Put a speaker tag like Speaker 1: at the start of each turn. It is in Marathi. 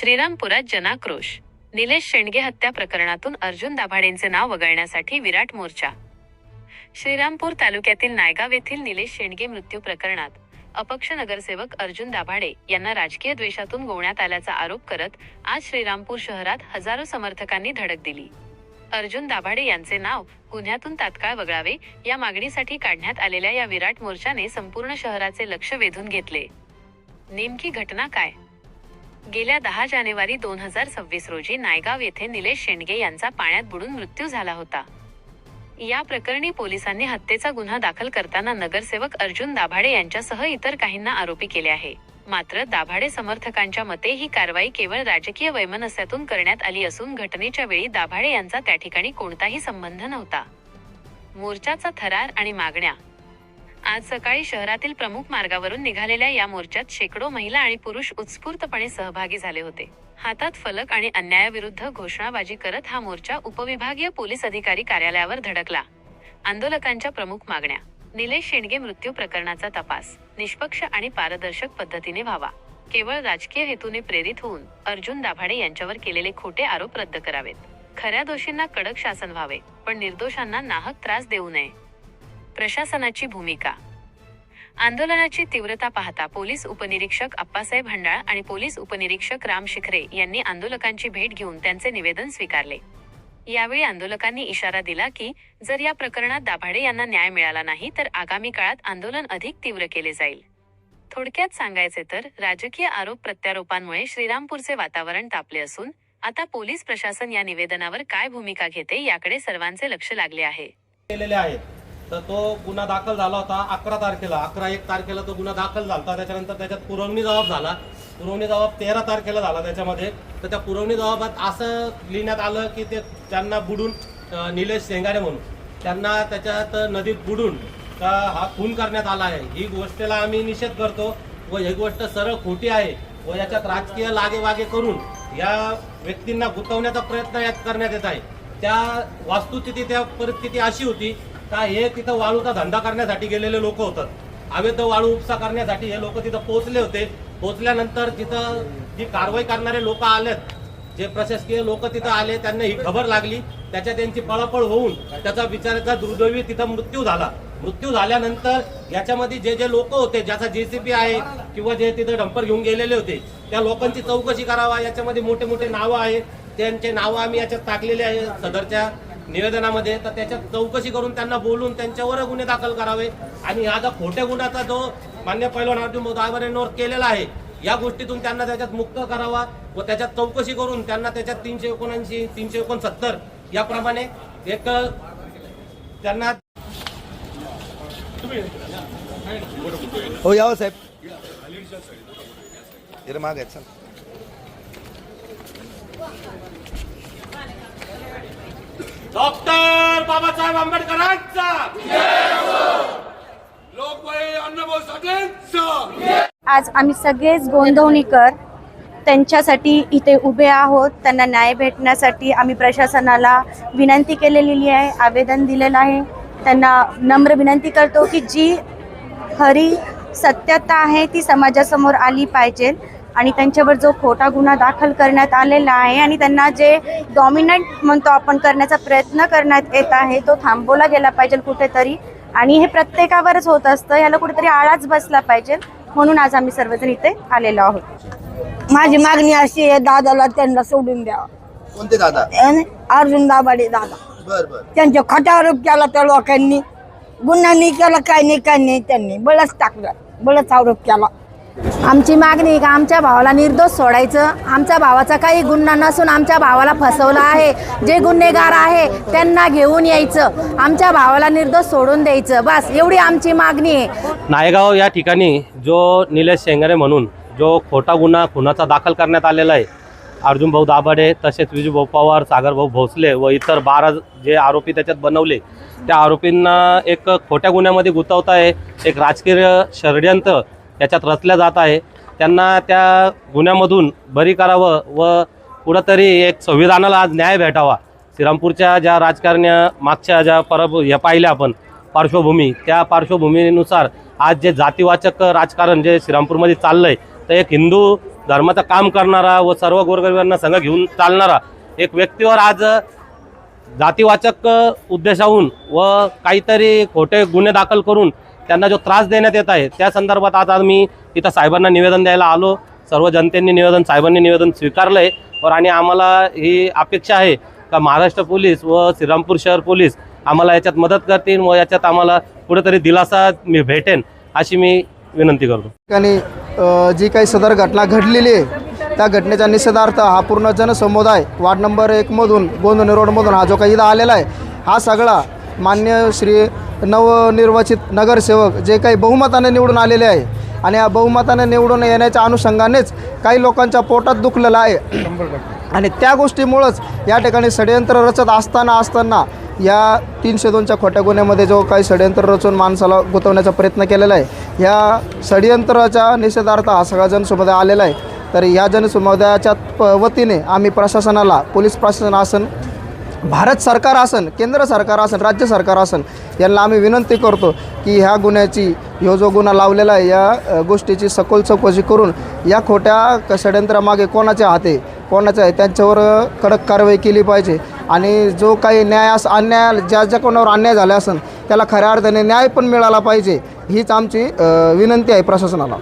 Speaker 1: श्रीरामपुरात जनाक्रोश. निलेश शेंडगे हत्या प्रकरणातून अर्जुन दाभाडेंचे नाव वगळण्यासाठी विराट मोर्चा. श्रीरामपूर तालुक्यातील नायगाव येथील निलेश शेंडगे मृत्यू प्रकरणात अपक्ष नगरसेवक अर्जुन दाभाडे यांना राजकीय द्वेषातून गोवण्यात आल्याचा आरोप करत आज श्रीरामपूर शहरात हजारो समर्थकांनी धडक दिली. अर्जुन दाभाडे यांचे नाव गुन्ह्यातून तात्काळ वगळावे या मागणीसाठी काढण्यात आलेल्या या विराट मोर्चाने संपूर्ण शहराचे लक्ष वेधून घेतले. नेमकी घटना काय? गेल्या दहा जानेवारी दोन हजार सव्वीस रोजी नायगाव येथे निलेश शेंडगे यांचा पाण्यात बुडून मृत्यू झाला होता. या प्रकरणी पोलिसांनी हत्येचा गुन्हा दाखल करताना नगरसेवक अर्जुन दाभाडे यांच्यासह इतर काहींना आरोपी केले आहे. मात्र दाभाडे समर्थकांच्या मते ही कारवाई केवळ राजकीय वैमनस्यातून करण्यात आली असून घटनेच्या वेळी दाभाडे यांचा त्या ठिकाणी कोणताही संबंध नव्हता. मोर्चाचा थरार आणि मागण्या आज सकाळी शहरातील प्रमुख मार्गावरून निघालेल्या या मोर्चात शेकडो महिला आणि पुरुष उत्स्फूर्तपणे सहभागी झाले होते. हातात फलक आणि अन्यायाविरुद्ध घोषणाबाजी करत हा मोर्चा उपविभागीय पोलीस अधिकारी कार्यालयावर धडकला. आंदोलकांच्या प्रमुख मागण्या. निलेश शेंडगे मृत्यू प्रकरणाचा तपास. निष्पक्ष आणि पारदर्शक पद्धतीने व्हावा. केवळ राजकीय हेतूने प्रेरित होऊन अर्जुन दाभाडे यांच्यावर केलेले खोटे आरोप रद्द करावेत. खऱ्या दोषींना कडक शासन व्हावे पण निर्दोषांना नाहक त्रास देऊ नये. प्रशासनाची भूमिका. आंदोलनाची तीव्रता पाहता पोलीस उपनिरीक्षक अप्पासाहेब हंडाळ आणि पोलीस उपनिरीक्षक राम शिखरे यांनी आंदोलकांची भेट घेऊन त्यांचे निवेदन स्वीकारले. यावेळी आंदोलकांनी इशारा दिला की जर या प्रकरणात दाभाडे यांना न्याय मिळाला नाही तर आगामी काळात आंदोलन अधिक तीव्र केले जाईल. थोडक्यात सांगायचे तर राजकीय आरोप प्रत्यारोपांमुळे श्रीरामपूरचे वातावरण तापले असून आता पोलीस प्रशासन या निवेदनावर काय भूमिका घेते याकडे सर्वांचे लक्ष लागले आहे.
Speaker 2: तर तो गुन्हा दाखल झाला होता अकरा तारखेला. अकरा एक तारखेला तो गुन्हा दाखल झाला होता. त्याच्यानंतर त्याच्यात पुरवणी जबाब झाला. पुरवणी जबाब तेरा तारखेला झाला त्याच्यामध्ये. तर त्या पुरवणी जबाबात असं लिहिण्यात आलं की ते त्यांना बुडून निलेश शेंगारे म्हणून. त्यांना त्याच्यात नदीत बुडून हा खून करण्यात आला आहे. ही गोष्टीला आम्ही निषेध करतो व ही गोष्ट सरळ खोटी आहे व याच्यात राजकीय लागेवागे करून या व्यक्तींना गुंतवण्याचा प्रयत्न यात करण्यात येत आहे. त्या वास्तुस्थिती त्या परिस्थिती अशी होती का हे तिथं वाळूचा धंदा करण्यासाठी गेलेले लोक होतात अवैध वाळू उपसा करण्यासाठी हे लोक तिथं पोहोचले होते. पोहोचल्यानंतर तिथं जी कारवाई करणारे लोक आलेत जे प्रशासकीय लोक तिथं आले त्यांना ही खबर लागली. त्याच्या त्यांची पळापळ होऊन त्याचा बिचाराचा दुर्दैवी तिथं मृत्यू झाला. मृत्यू झाल्यानंतर याच्यामध्ये जे जे लोक होते ज्याचा जेसीबी आहे किंवा जे तिथं डंपर घेऊन गेलेले होते त्या लोकांची चौकशी करावा. याच्यामध्ये मोठे मोठे नावं आहेत त्यांचे नावं आम्ही याच्यात टाकलेले आहे सदरच्या निवेदनामध्ये तर त्याच्यात चौकशी करून त्यांना बोलून त्यांच्यावर गुन्हे दाखल करावे. आणि हा जो खोट्या गुन्ह्याचा जो मान्य पैलवान अर्जुन दायवर केलेला आहे या गोष्टीतून त्यांना त्याच्यात मुक्त करावा व त्याच्यात चौकशी करून त्यांना त्याच्यात तीनशे एकोणऐंशी तीनशे एकोणसत्तर याप्रमाणे एक त्यांना
Speaker 3: हो यावं साहेब. जरा माग आहेत सर
Speaker 2: डॉक्टर बाबासाहेब आंबेडकरांचा.
Speaker 4: अण्णाभाऊ साठेंचा
Speaker 5: आज आम्ही सगळेच गोंधवणीकर त्यांच्यासाठी इथे उभे आहोत. त्यांना न्याय भेटण्यासाठी आम्ही प्रशासनाला विनंती केलेली आहे आवेदन दिलेलं आहे. त्यांना नम्र विनंती करतो की जी खरी सत्यता आहे ती समाजासमोर आली पाहिजे. आणि त्यांच्यावर जो खोटा गुन्हा दाखल करण्यात आलेला आहे आणि त्यांना जे डॉमिनंट म्हणतो आपण करण्याचा प्रयत्न करण्यात येत आहे तो थांबवला गेला पाहिजे कुठेतरी. आणि हे प्रत्येकावरच होत असतं याला कुठेतरी आळाच बसला पाहिजे. म्हणून आज आम्ही सर्वजण इथे आलेलो आहोत.
Speaker 6: माझी मागणी अशी आहे दादाला त्यांना सोडून द्यावा
Speaker 3: कोणते दादा?
Speaker 6: अर्जुन दाभाडे दादा.
Speaker 3: बर बर.
Speaker 6: त्यांच्या खोटा आरोप केला त्या लोकांनी. गुन्हा नाही केला काय नाही काय नाही त्यांनी. बळच टाकलं. बळच आरोप केला.
Speaker 7: आमची मागणी का? आमच्या भावाला निर्दोष सोडायचं. आमच्या भावाचा काही गुन्हा नसून आमच्या भावाला फसवलं आहे. जे गुन्हेगार आहे त्यांना घेऊन यायचं. आमच्या भावाला निर्दोष सोडून द्यायचं. बस एवढी आमची मागणी आहे.
Speaker 2: नायगाव या ठिकाणी जो निलेश शेंगारे म्हणून जो खोटा गुन्हा खुनाचा दाखल करण्यात आलेला आहे अर्जुन भाऊ दाभाडे तसेच विजूभाऊ पवार सागर भाऊ भोसले व इतर बारा जे आरोपी त्याच्यात बनवले त्या आरोपींना एक खोट्या गुन्ह्यामध्ये गुंतवता आहे. एक राजकीय षडयंत्र याच्यात रचल्या जात आहे. त्यांना त्या गुन्ह्यामधून बरी करावं व कुठंतरी एक संविधानाला आज न्याय भेटावा. श्रीरामपूरच्या ज्या राजकारण्या मागच्या ज्या परब ह्या पाहिल्या आपण पार्श्वभूमी त्या पार्श्वभूमीनुसार आज जे जातीवाचक राजकारण जे श्रीरामपूरमध्ये चाललं आहे तर एक हिंदू धर्माचं काम करणारा व सर्व गोरगरिबांना संघ घेऊन चालणारा एक व्यक्तीवर आज जातीवाचक उद्देशाहून व काहीतरी खोटे गुन्हे दाखल करून त्यांना जो त्रास देण्यात येत आहे त्या संदर्भात आज आम्ही इथं साहेबांना निवेदन द्यायला आलो. सर्व जनतेने निवेदन साहेबांनी निवेदन स्वीकारलं आहे वर आणि आम्हाला ही अपेक्षा आहे का महाराष्ट्र पोलीस व श्रीरामपूर शहर पोलीस आम्हाला याच्यात मदत करतील व याच्यात आम्हाला कुठेतरी दिलासा मी भेटेन अशी मी विनंती करतो.
Speaker 8: ठिकाणी जी काही सदर घटना घडलेली आहे त्या घटनेचा निषेधार्थ हा पूर्ण जनसमुदाय वार्ड नंबर एकमधून गोंधणी रोडमधून हा जो काही इथं आलेला आहे हा सगळा मान्य श्री नवनिर्वाचित नगरसेवक जे काही बहुमताने निवडून आलेले आहे आणि या बहुमताने निवडून येण्याच्या अनुषंगानेच काही लोकांच्या पोटात दुखलेलं आहे. आणि त्या गोष्टीमुळंच या ठिकाणी षडयंत्र रचत असताना असताना या तीनशे दोनच्या खोट्या गुन्ह्यामध्ये जो काही षडयंत्र रचून माणसाला गुंतवण्याचा प्रयत्न केलेला आहे या षडयंत्राच्या निषेधार्थ हा सगळा जनसमुदाय आलेला आहे. तर या जनसमुदायाच्या प वतीने आम्ही प्रशासनाला पोलीस प्रशासन असन भारत सरकार असन केंद्र सरकार असन राज्य सरकार असन यांना आम्ही विनंती करतो की ह्या गुन्ह्याची ह्यो जो गुन्हा लावलेला आहे या गोष्टीची सखोल चौकशी करून या खोट्या क- षडयंत्रामागे कोणाच्या हाते कोणाच्या कोणाचे आहे त्यांच्यावर कडक कारवाई केली पाहिजे. आणि जो काही न्याय अस अन्याय ज्या ज्या कोणावर अन्याय झाला असेल त्याला खऱ्या अर्थाने न्याय पण मिळाला पाहिजे. हीच आमची विनंती आहे प्रशासनाला.